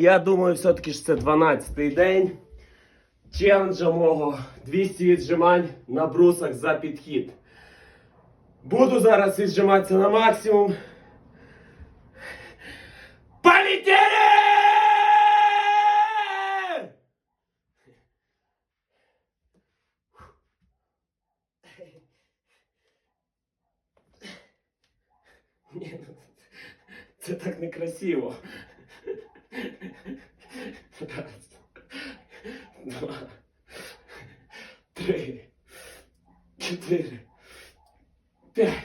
Я думаю, все-таки ж це 12-й день челенджа мого 200 віджимань на брусах за підхід. Буду зараз віджиматися на максимум. Полетели! Ні, ну, це так некрасиво. Раз, два, три, чотири, п'ять.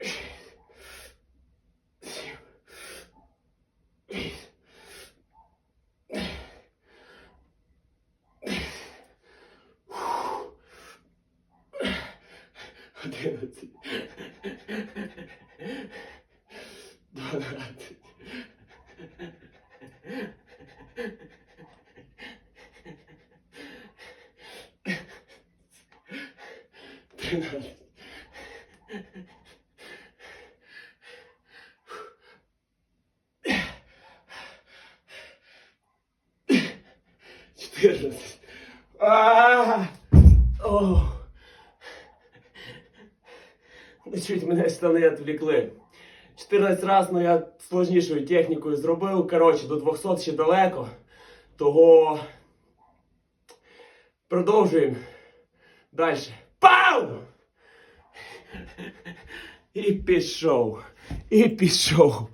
шість, сім, вісім, одинадцять, дванадцять. Чотирнадцять. А! О! Ну, Чуть мене штани відвлекли. 14 раз, ну я сложнішою технікою зробив. Коротше, до 200 ще далеко. Того продовжуємо. Далі. E pichou, e pichou.